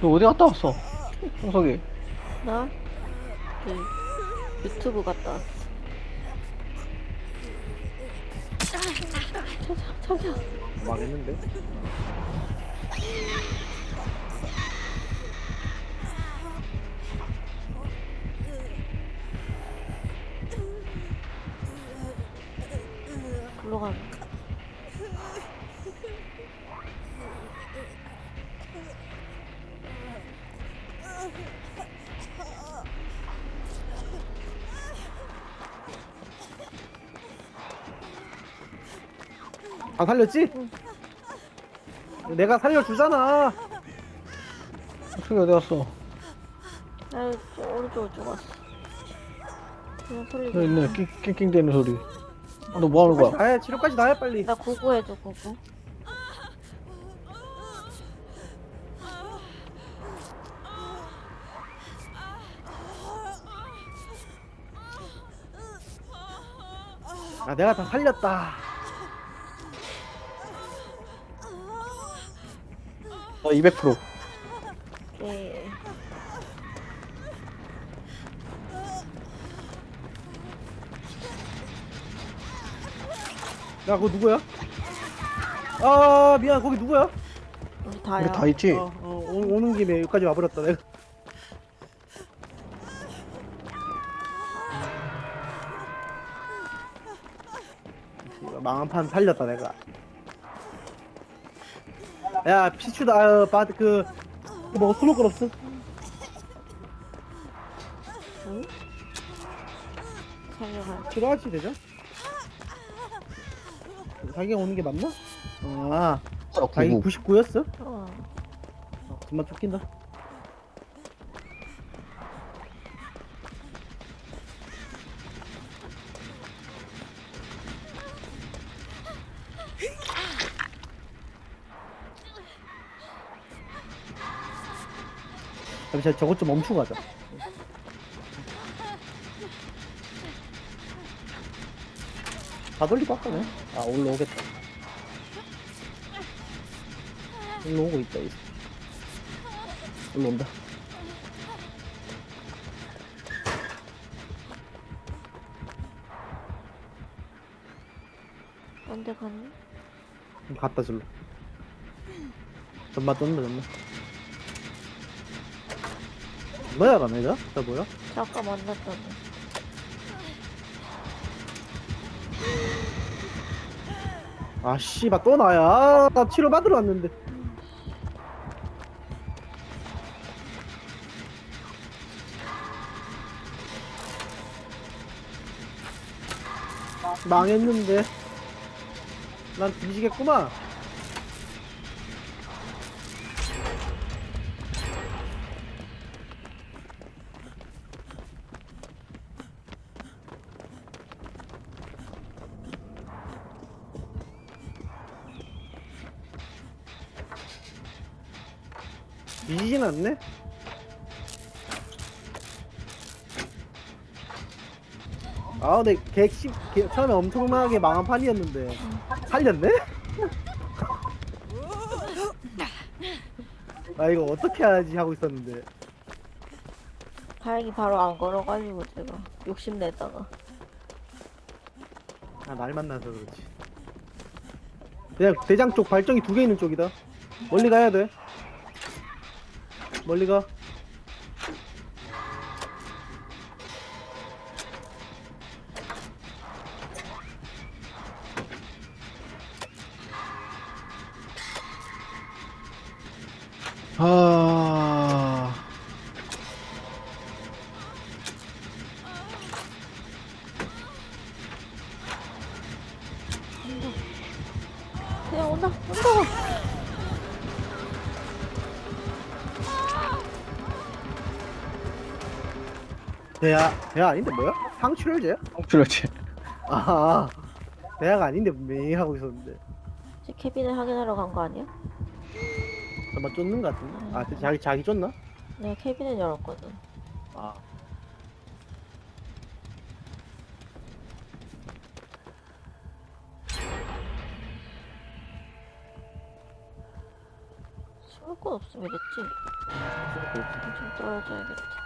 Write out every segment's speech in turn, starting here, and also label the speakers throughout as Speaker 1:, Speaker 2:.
Speaker 1: 너 어디 갔다 왔어? 홍석이.
Speaker 2: 나? 그 유튜브 갔다 왔어. 저기야.
Speaker 3: 망했는데? 안 살렸지? 내가 살려주잖아.
Speaker 1: 홍석이 어디 갔어?
Speaker 2: 나 저 오른쪽으로 죽었어. 그냥 소리
Speaker 1: 저 있네. 낑- 낑낑대는 소리. 아, 너뭐 하는 거야?
Speaker 3: 아야 치료까지 나야 빨리.
Speaker 2: 나 구구해줘, 구구.
Speaker 3: 아 내가 다 살렸다.
Speaker 1: 나 200%.
Speaker 2: 예.
Speaker 3: 야 그거 누구야? 아 미안 거기 누구야?
Speaker 2: 우리 다야.
Speaker 1: 우리 다 있지?
Speaker 3: 어, 어, 오, 오는 김에 여기까지 와버렸다 내가. 망한 판 살렸다 내가. 야 피추다 아, 바드 그뭐 스모글 없어?
Speaker 2: 응? 살려가.
Speaker 3: 들어가지 되죠? 자기가 오는 게 맞나? 아 자기
Speaker 1: 99.
Speaker 3: 99였어?
Speaker 2: 어.
Speaker 3: 정말 쫓긴다. 잠시만 저것 좀 멈추고 가자. 다 돌리고 아까네. 아 올라오겠다. 올라오고 있다. 이 새끼. 올라온다.
Speaker 2: 언제 갔니?
Speaker 3: 좀 갔다 절로. 전마 떴네 전마. 뭐야 가네 저? 저 뭐야?
Speaker 2: 잠깐 만났잖아.
Speaker 3: 아 씨발 또 나야. 아, 나 치료 받으러 왔는데. 망했는데. 난 뒤지겠구만. 뒤지진 않네? 아 근데 객식 개- 처음에 엄청나게 망한 판이었는데 살렸네? 아 이거 어떻게 하지 하고 있었는데
Speaker 2: 다행히 바로 안 걸어가지고 제가 욕심내다가.
Speaker 3: 아 날 만나서 그렇지 그냥 대장 쪽 발정이 두개 있는 쪽이다 멀리 가야 돼 멀리 가
Speaker 1: 아.
Speaker 3: 대야 대야 아닌데 뭐야? 상출혈제야?
Speaker 1: 그렇지.
Speaker 3: 아 대야가 아닌데 분명히 하고 있었는데
Speaker 2: 제 캐빈을 확인하러 간 거 아니야?
Speaker 3: 잠깐 쫓는 것 같은데 아 자기 자기 쫓나?
Speaker 2: 내가 캐빈을 열었거든.
Speaker 3: 아
Speaker 2: 숨을 곳 상관없으면 됐지. 좀 떨어져야겠다.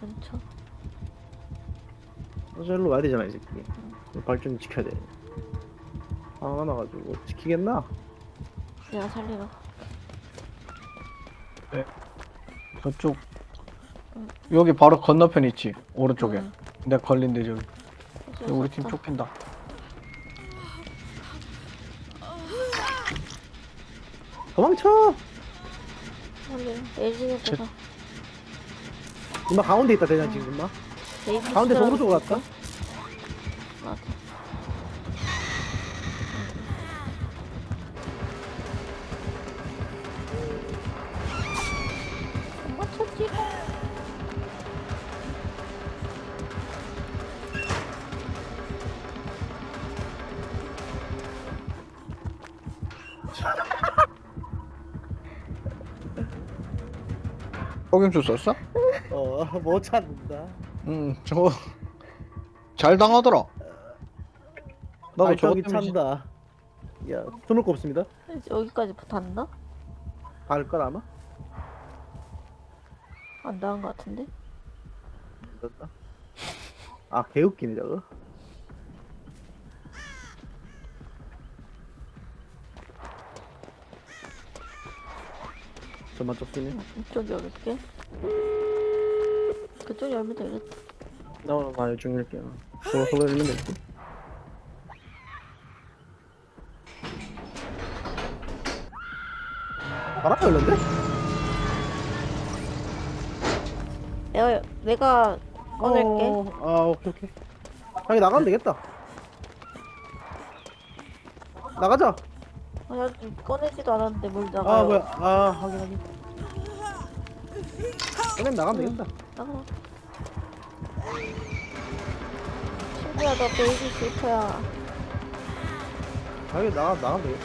Speaker 2: 내 근처.
Speaker 3: 어저 일로 와야 되잖아 이 새끼 발전기 지켜야 돼 화가 나가지고 지키겠나?
Speaker 2: 내가 살리러.
Speaker 1: 저쪽 여기 바로 건너편 있지 오른쪽에
Speaker 2: 응.
Speaker 1: 내가 걸린 데 저기
Speaker 2: 어쩔 수
Speaker 1: 우리 팀. 쫓긴다
Speaker 3: 도망쳐!
Speaker 2: 살리러. 에이징에
Speaker 3: 엄마 가운데 있다 대장 지금 엄마
Speaker 2: 에이징
Speaker 3: 가운데서
Speaker 2: 시절로
Speaker 3: 오른쪽으로? 갈까?
Speaker 2: 맞아. 못 맞췄지?
Speaker 1: 속임수 썼어?
Speaker 3: 어 못 찾는다
Speaker 1: 응 저거 잘 당하더라 나도 저거
Speaker 3: 발전기
Speaker 1: 때문에 진-
Speaker 3: 찬다 야 드물 거 없습니다
Speaker 2: 여기까지 붙었나?
Speaker 3: 밟을걸 아마?
Speaker 2: 안 닿은 것 같은데?
Speaker 3: 됐다 아 개웃기네 저거 저만 쫓기네
Speaker 2: 이쪽 열을게. 그쪽 열면 되겠다.
Speaker 3: 나 오늘 봐 중일게요 저거 서로 열면 되지 바람 열렸는데?
Speaker 2: 내가 열- 내가 꺼낼게.
Speaker 3: 어, 아 오케이 오케이 자기 나가면 되겠다 나가자
Speaker 2: 아, 야, 꺼내지도 않았는데 뭘 나가요?
Speaker 3: 아 뭐야 아 확인 확인 그냥 나가면 되겠다
Speaker 2: 나가. 친구야, 너 베이비 실패야.
Speaker 3: 자기 나가 나가면 되겠다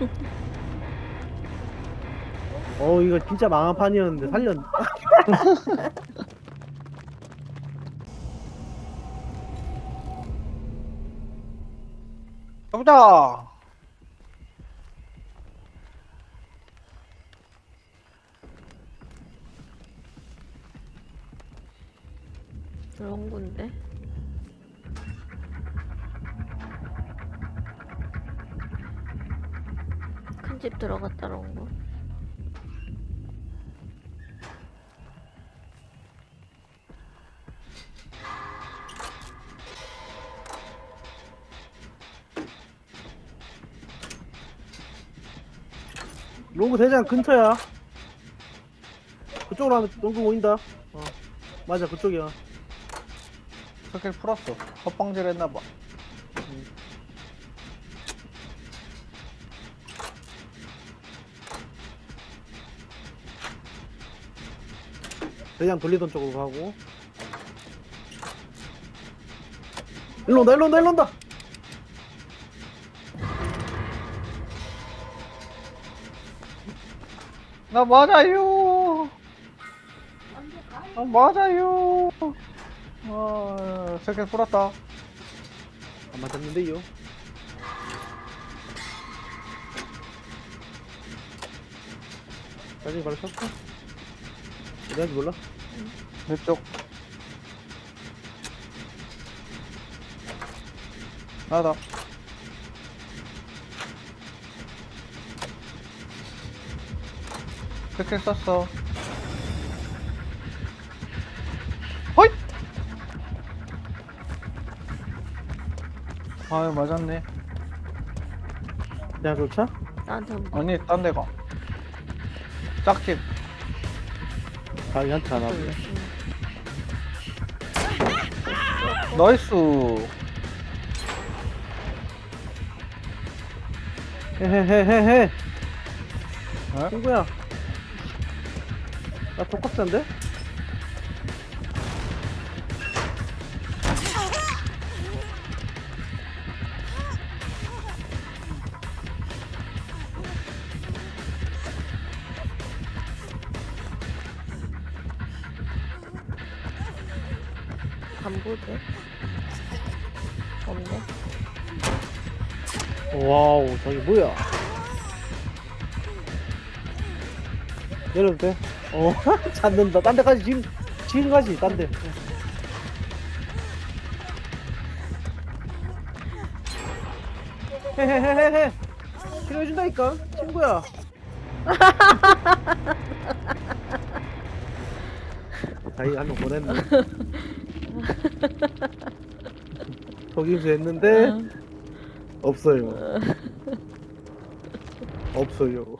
Speaker 3: 어 이거 진짜 망한 판이었는데 살렸
Speaker 1: 가보자
Speaker 2: 롱군데. 큰 집 들어갔다 롱구.
Speaker 3: 롱구 대장 근처야. 그쪽으로 하면 롱구 보인다. 어 맞아 그쪽이야.
Speaker 1: 스킬 풀었어. 헛방질 했나봐.
Speaker 3: 대장 돌리던 쪽으로 가고. 일로 온다 일로 온다 일로 온다
Speaker 1: 나 맞아요. 아 맞아요. 아 스킬 풀었다.
Speaker 3: 안 맞았는데요? 나중에 바로 쳤어? 어디한지 몰라.
Speaker 1: 내쪽. 나다 스킬 썼어. 호잇! 아유 맞았네.
Speaker 3: 대장 쫓아?
Speaker 2: 나한테.
Speaker 1: 아니 딴 데가. 짝집.
Speaker 3: 자기한테 안 하네
Speaker 1: 나이스.
Speaker 3: 헤헤헤헤헤.
Speaker 1: 에?
Speaker 3: 친구야 나 복합사인데?
Speaker 2: 안보지 없네
Speaker 3: 와우 저기 뭐야 내려도 돼? 어 찾는다. 딴 데까지 지금 지금 가지 딴데. 헤헤헤헤헤. 치료해준다니까 친구야. 자기 한명 보냈네. 속임수 했는데 없어요. 없어요